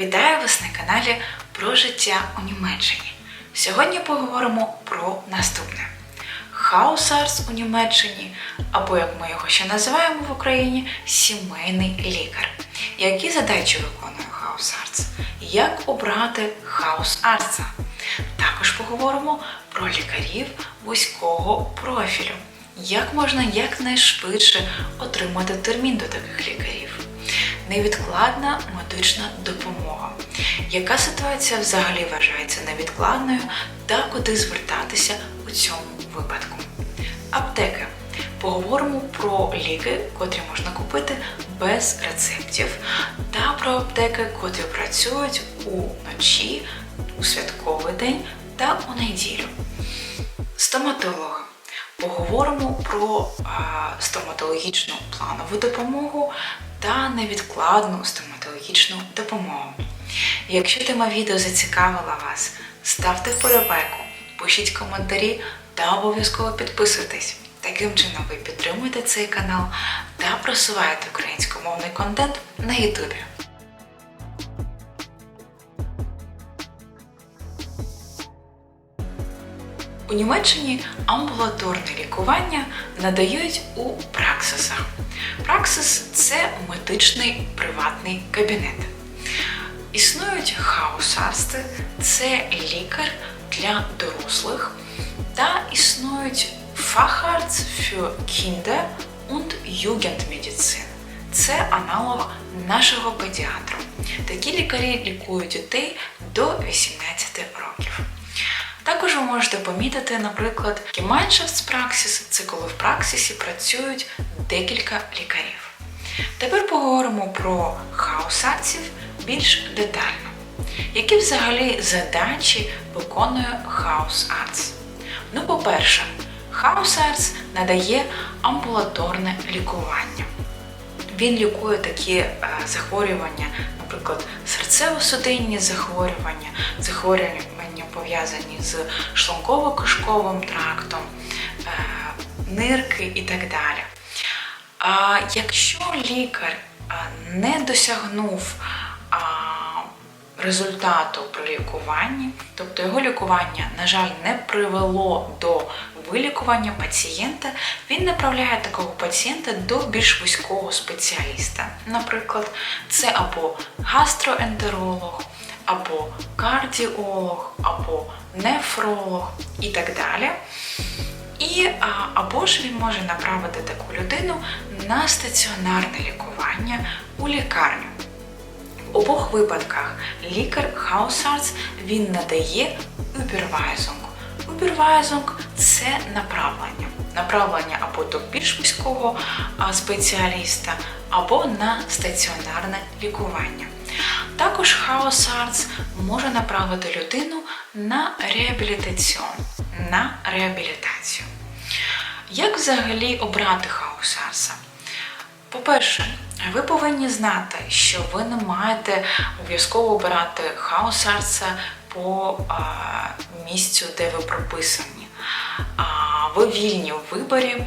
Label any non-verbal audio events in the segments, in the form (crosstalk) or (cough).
Вітаю вас на каналі про життя у Німеччині. Сьогодні поговоримо про наступне: хаусарс у Німеччині, або як ми його ще називаємо в Україні, сімейний лікар. Які задачі виконує хаусарц? Як обрати хаусарца? Також поговоримо про лікарів вузького профілю. Як можна якнайшвидше отримати термін до таких лікарів? Невідкладна медична допомога. Яка ситуація взагалі вважається невідкладною та куди звертатися у цьому випадку? Аптеки. Поговоримо про ліки, котрі можна купити без рецептів, та про аптеки, котрі працюють уночі, у святковий день та у неділю. Стоматолог. Поговоримо про стоматологічну планову допомогу та невідкладну стоматологічну допомогу. Якщо тема відео зацікавила вас, ставте вподобайку, пишіть коментарі та обов'язково підписуйтесь. Таким чином ви підтримуєте цей канал та просуваєте українськомовний контент на Ютубі. У Німеччині амбулаторне лікування надають у праксисах. Праксис це медичний приватний кабінет. Існують хаусарсти, це лікар для дорослих, та існують Facharzt für Kinder und Jugendmedizin. Це аналог нашого педіатру. Такі лікарі лікують дітей до 18 років. Також ви можете помітити, наприклад, Gemeinschaftspraxis – це коли в праксисі працюють декілька лікарів. Тепер поговоримо про хаусарців більш детально. Які взагалі задачі виконує хаусарц? Ну, по-перше, хаусарц надає амбулаторне лікування. Він лікує такі е, захворювання, наприклад, серцево-судинні захворювання, захворювання пов'язані з шлунково-кишковим трактом, е, нирки і так далі. А якщо лікар е, не досягнув результату при лікуванні, тобто його лікування, на жаль, не привело до вилікування пацієнта, він направляє такого пацієнта до більш вузького спеціаліста. Наприклад, це або гастроентеролог, або кардіолог, або нефролог і так далі. І або ж він може направити таку людину на стаціонарне лікування у лікарню. В обох випадках лікар Хаусарц він надає Überweisung. Überweisung – це направлення. Направлення або до більш вузького спеціаліста, або на стаціонарне лікування. Також хаосарц може направити людину на реабілітаціон, на реабілітацію. Як взагалі обрати хаосарса? По-перше, ви повинні знати, що ви не маєте обов'язково обирати хаосарца по а, місцю, де ви прописані. А, ви вільні у виборі.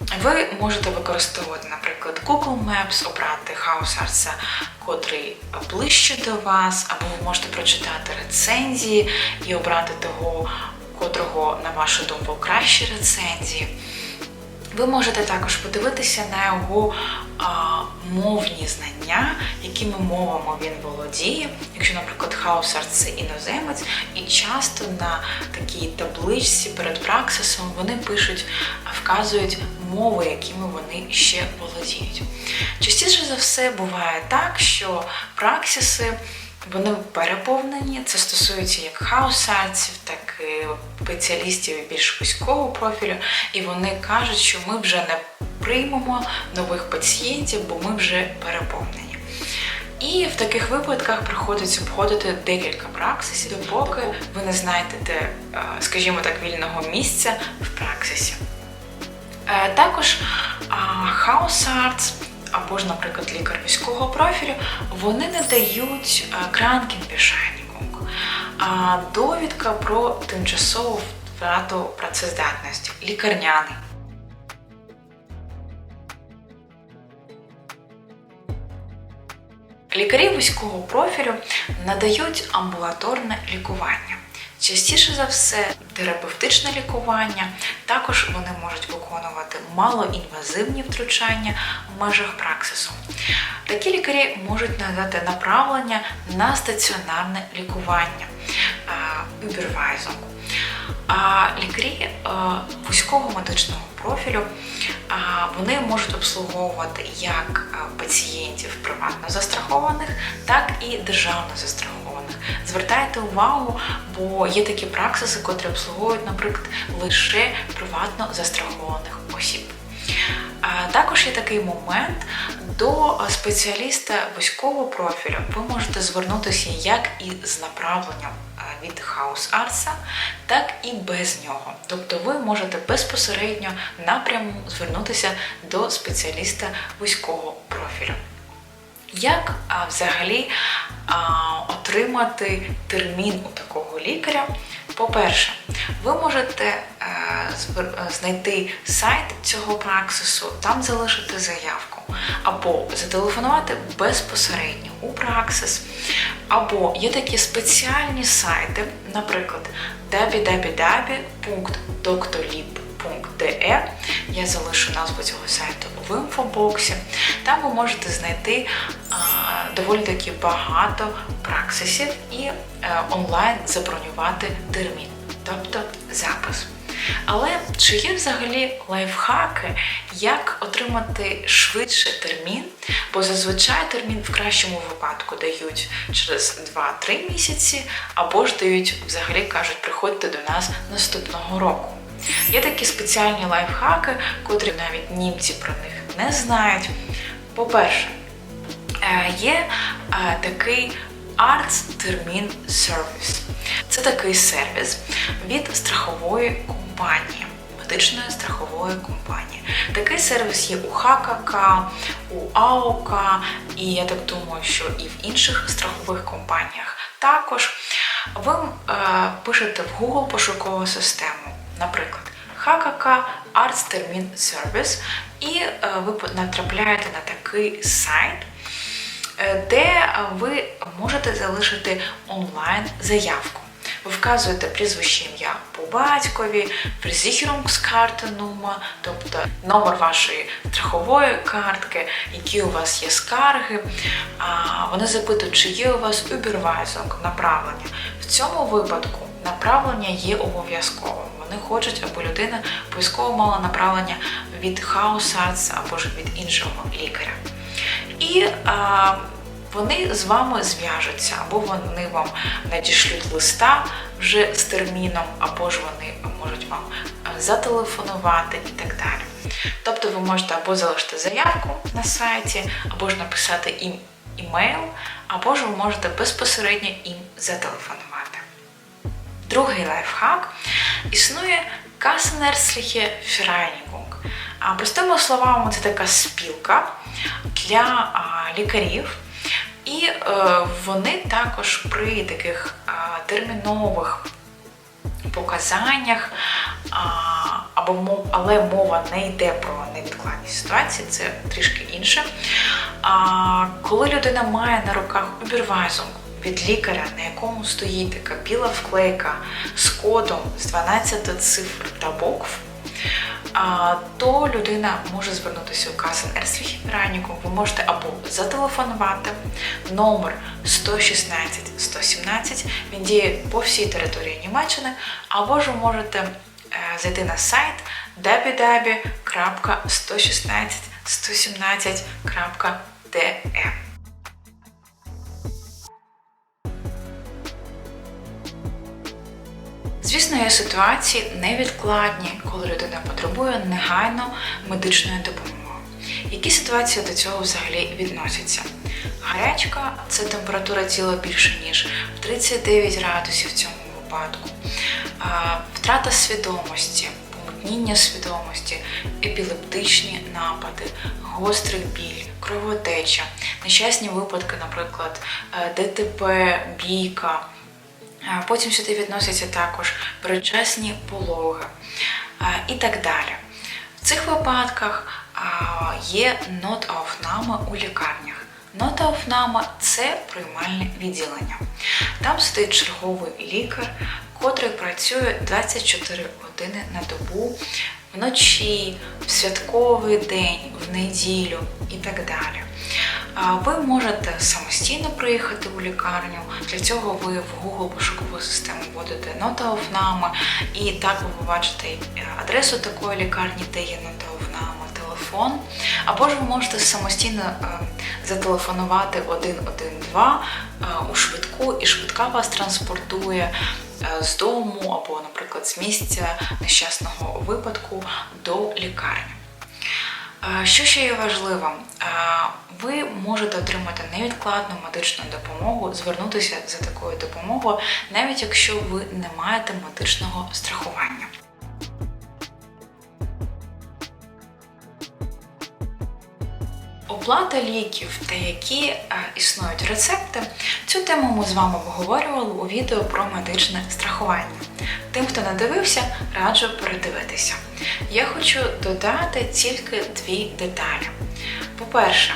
Ви можете використовувати, наприклад, Google Maps, обрати хаусарса, котрий ближче до вас, або ви можете прочитати рецензії і обрати того, котрого, на вашу думку, кращі рецензії. Ви можете також подивитися на його а, мовні знання, якими мовами він володіє. Якщо, наприклад, Хаусар це іноземець, і часто на такій табличці перед праксисом вони пишуть, вказують мови, якими вони ще володіють. Частіше за все буває так, що праксиси вони переповнені. Це стосується як хаусарців, так і спеціалістів більш вузького профілю. І вони кажуть, що ми вже не приймемо нових пацієнтів, бо ми вже переповнені. І в таких випадках приходиться обходити декілька праксисів, допоки ви не знайдете, е, скажімо так, вільного місця в праксисі. Е, також хаусарц або ж, наприклад, лікар військового профілю, вони не дають кранкінбешайнікунг, а довідка про тимчасову втрату працездатності, лікарняний. Лікарі вузького профілю надають амбулаторне лікування. Частіше за все, терапевтичне лікування. Також вони можуть виконувати малоінвазивні втручання в межах праксису. Такі лікарі можуть надати направлення на стаціонарне лікування Überweisung. А лікарі вузького медичного профілю вони можуть обслуговувати як пацієнтів приватно застрахованих, так і державно застрахованих. Звертайте увагу, бо є такі праксиси, котрі обслуговують, наприклад, лише приватно застрахованих осіб. Також є такий момент до спеціаліста вузького профілю. Ви можете звернутися як і з направленням від хаус-арса, так і без нього. Тобто ви можете безпосередньо напряму звернутися до спеціаліста вузького профілю. Як а, взагалі а, отримати термін у такого лікаря? По-перше, ви можете а, знайти сайт цього праксису, там залишити заявку, або зателефонувати безпосередньо у праксис, або є такі спеціальні сайти, наприклад, www.doctorlib.de. Я залишу назву цього сайту в інфобоксі. Там ви можете знайти доволі таки багато праксисів і е, онлайн забронювати термін, тобто запис. Але чи є взагалі лайфхаки, як отримати швидше термін? Бо зазвичай термін в кращому випадку дають через 2-3 місяці, або ж дають, взагалі кажуть, приходьте до нас наступного року. Є такі спеціальні лайфхаки, котрі навіть німці про них не знають. По-перше, е, є е, такий Arts Termin Service. Це такий сервіс від страхової компанії, медичної страхової компанії. Такий сервіс є у ХКК, у АОК, і я так думаю, що і в інших страхових компаніях також. Ви е, пишете в Google пошукову систему, наприклад, ХКК Arts Termin Service, і е, ви натрапляєте на такий сайт. Е, де ви можете залишити онлайн заявку. Ви вказуєте прізвище ім'я по батькові, Versicherungskartennummer, тобто номер вашої страхової картки, які у вас є скарги. Вони запитують, чи є у вас Überweisung, направлення. В цьому випадку направлення є обов'язковим. Вони хочуть, аби людина обов'язково мала направлення від хаусарца або ж від іншого лікаря. І а, вони з вами зв'яжуться, або вони вам надішлють листа вже з терміном, або ж вони можуть вам е, зателефонувати і так далі. Тобто ви можете або залишити заявку на сайті, або ж написати їм імейл, або ж ви можете безпосередньо їм зателефонувати. Другий лайфхак існує Kassenärztliche Vereinigung. Простими словами, це така спілка для лікарів. І е, вони також при таких термінових показаннях, або але мова не йде про невідкладні ситуації, це трішки інше. Коли людина має на руках убірвайзинг від лікаря, на якому стоїть така біла вклейка з кодом з 12 цифр та букв то людина може звернутися у Касен Ерсвіхіраніку. Ви можете або зателефонувати номер 116 117, він діє по всій території Німеччини, або ж ви можете е, зайти на сайт www.116.117.de. Звісно, є ситуації невідкладні, коли людина потребує негайно медичної допомоги. Які ситуації до цього взагалі відносяться? Гарячка це температура тіла більше, ніж 39 градусів в цьому випадку, втрата свідомості, помутніння свідомості, епілептичні напади, гострий біль, кровотеча, нещасні випадки, наприклад, е, ДТП, бійка. Потім сюди відносяться також передчасні пологи і так далі. В цих випадках є нот-ауфнами у лікарнях. Нотаофнама це приймальне відділення. Там стоїть черговий лікар, котрий працює 24 години на добу, вночі, в святковий день, в неділю і так далі. Ви можете самостійно приїхати у лікарню. Для цього ви в Google пошукову систему вводите нотаофнама, і так ви побачите адресу такої лікарні, де є нотаофнама, телефон. Або ж ви можете самостійно е, зателефонувати 112 е, у швидку, і швидка вас транспортує е, з дому або, наприклад, з місця нещасного випадку до лікарні. Що ще є важливим? Е, Ви можете отримати невідкладну медичну допомогу, звернутися за такою допомогою, навіть якщо ви не маєте медичного страхування. Оплата ліків та які е, існують рецепти. Цю тему ми з вами обговорювали у відео про медичне страхування. Тим, хто не дивився, раджу передивитися. Я хочу додати тільки дві деталі. По-перше,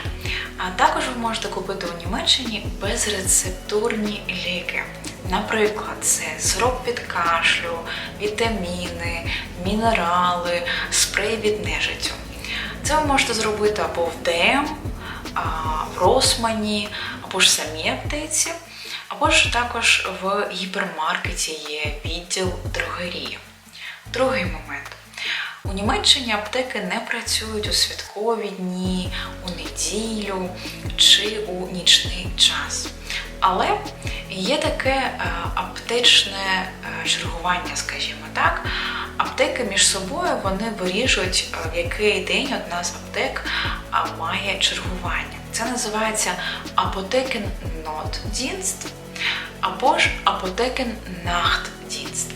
також ви можете купити у Німеччині безрецептурні ліки. Наприклад, це сироп від кашлю, вітаміни, мінерали, спрей від нежиттю. Це ви можете зробити або в ДМ, в Росмані, або ж в самій аптеці, або ж також в гіпермаркеті є відділ дрогерії. Другий момент. У Німеччині аптеки не працюють у святкові дні, у неділю чи у нічний час. Але є таке е, аптечне е, чергування, скажімо так. Аптеки між собою вони вирішують, е, в який день одна з аптек має чергування. Це називається апотекен Notdienst або ж апотекен Nachtdienst.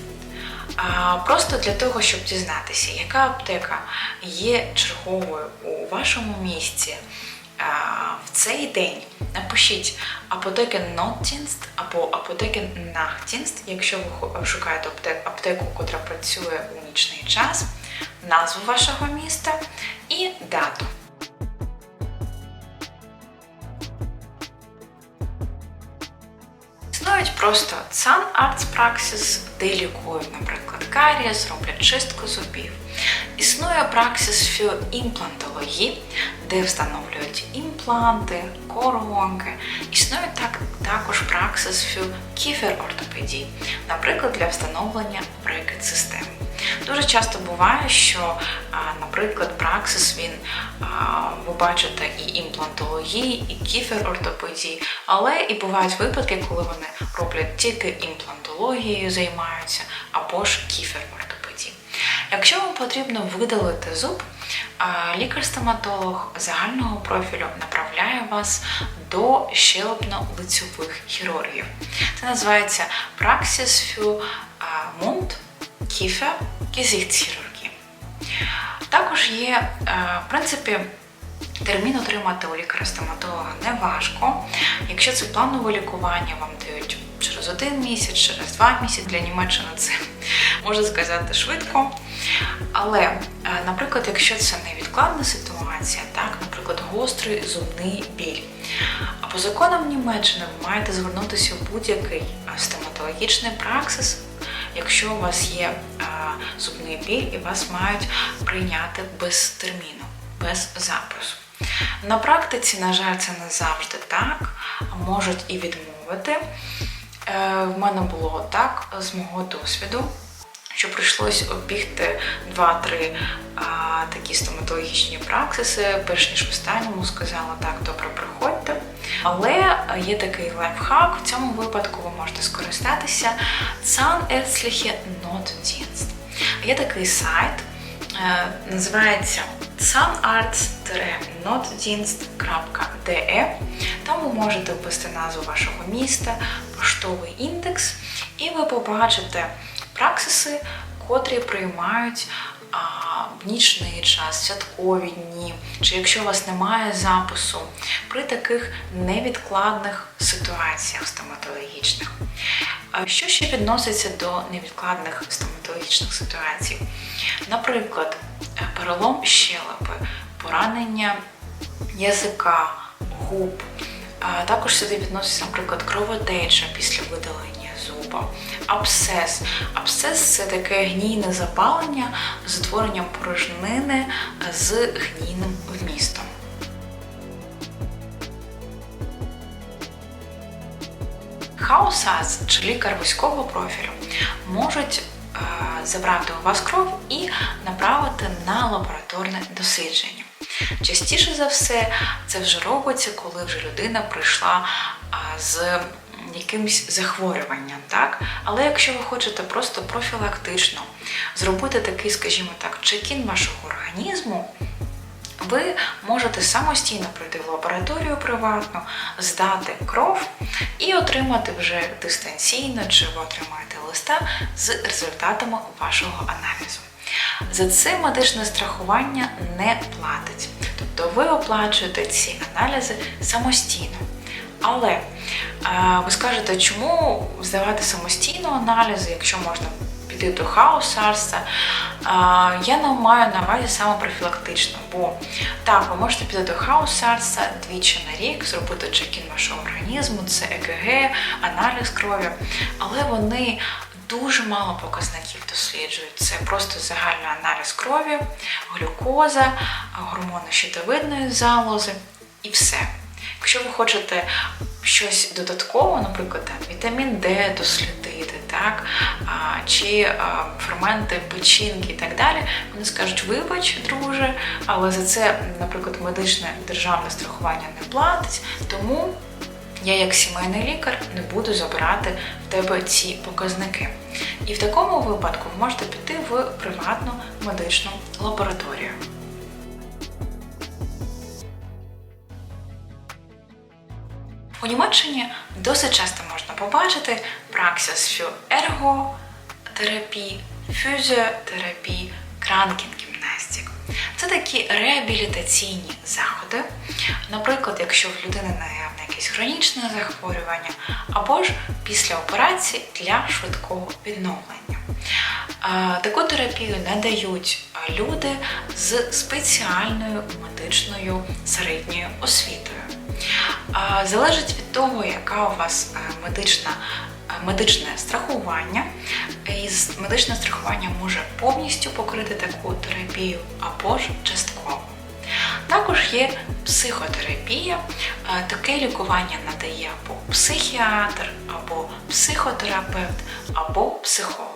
А, Просто для того, щоб дізнатися, яка аптека є черговою у вашому місті а, в цей день, напишіть апотекен Notdienst або апотекен Nachtdienst, якщо ви шукаєте аптек- аптеку, котра працює у нічний час, назву вашого міста і дату. Існують просто Praxis, де лікують, наприклад, карієс, роблять чистку зубів. Існує праксис für імплантології, де встановлюють імпланти, коронки. Існує так, також праксис für кіферортопедії, наприклад, для встановлення брекет-системи. Дуже часто буває, що, наприклад, праксис він ви бачите і імплантології, і кіферортопедії, але і бувають випадки, коли вони роблять тільки імплантологією, займаються або ж кіферортопедії. Якщо вам потрібно видалити зуб, лікар-стоматолог загального профілю направляє вас до щелепно-лицьових хірургів. Це називається Praxis für Mund, Kiefer, Gesichtschirurgie. Також є, в принципі, термін отримати у лікаря-стоматолога не важко. Якщо це планове лікування, вам дають через один місяць, через два місяці. Для Німеччини це (laughs) можна сказати швидко. Але, е, наприклад, якщо це невідкладна ситуація, так, наприклад, гострий зубний біль. А по законам Німеччини ви маєте звернутися в будь-який е, стоматологічний праксис, якщо у вас є е, зубний біль і вас мають прийняти без терміну, без запису. На практиці, на жаль, це не завжди так, можуть і відмовити. Е, В мене було так з мого досвіду, що прийшлось обігти 2-3 такі стоматологічні праксиси, перш ніж в останньому сказала так, добре, приходьте. Але є такий лайфхак, в цьому випадку ви можете скористатися Zahnärztliche Notdienst. Є такий сайт, е, називається zahnarzt-notdienst.de. Там ви можете ввести назву вашого міста, поштовий індекс, і ви побачите праксиси, котрі приймають в нічний час, святкові дні, чи якщо у вас немає запису при таких невідкладних ситуаціях стоматологічних. Що ще відноситься до невідкладних стоматологічних ситуацій? Наприклад, е, перелом щелепи, поранення язика, губ, Також сюди відноситься, наприклад, кровотеча після видалення зуба, абсцес. Абсцес це таке гнійне запалення з утворенням порожнини з гнійним вмістом. Хаусас чи лікар вузького профілю можуть е, забрати у вас кров і направити на лабораторне дослідження. Частіше за все, це вже робиться, коли вже людина прийшла а, з якимось захворюванням, так? Але якщо ви хочете просто профілактично зробити такий, скажімо так, чекін вашого організму, ви можете самостійно прийти в лабораторію приватну, здати кров і отримати вже дистанційно, чи ви отримаєте листа з результатами вашого аналізу. За це медичне страхування не платить. Тобто ви оплачуєте ці аналізи самостійно. Але е, ви скажете, чому здавати самостійно аналізи, якщо можна піти до хаусарса? Я не маю на увазі саме профілактично, бо так, ви можете піти до хаусарса двічі на рік, зробити чекін вашого організму, це ЕКГ, аналіз крові, але вони дуже мало показників досліджують. Це просто загальний аналіз крові, глюкоза, гормони щитовидної залози і все. Якщо ви хочете щось додатково, наприклад, там, вітамін Д дослідити, так, а, чи а, ферменти печінки і так далі, вони скажуть, вибач, друже, але за це, наприклад, медичне державне страхування не платить, тому я, як сімейний лікар, не буду забирати в тебе ці показники. І в такому випадку ви можете піти в приватну медичну лабораторію. Німеччині досить часто можна побачити праксис für ерготерапії, фізіотерапії, кранкінгімнастик. Це такі реабілітаційні заходи. Наприклад, якщо в людини наявне якесь хронічне захворювання, або ж після операції для швидкого відновлення. Таку терапію надають люди з спеціальною медичною середньою освітою. Залежить від того, яка у вас е, медична. Медичне страхування, і медичне страхування може повністю покрити таку терапію або ж частково. Також є психотерапія, таке лікування надає або психіатр, або психотерапевт, або психолог.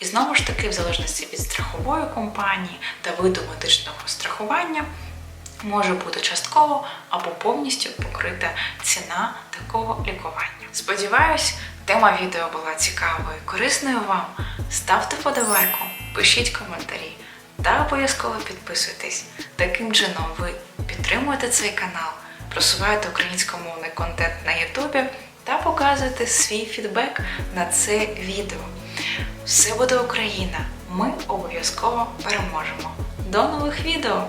І знову ж таки, в залежності від страхової компанії та виду медичного страхування може бути частково або повністю покрита ціна такого лікування. Сподіваюсь, тема відео була цікавою і корисною вам. Ставте подобайку, пишіть коментарі та обов'язково підписуйтесь. Таким чином ви підтримуєте цей канал, просуваєте українськомовний контент на Ютубі та показуєте свій фідбек на це відео. Все буде Україна! Ми обов'язково переможемо. До нових відео!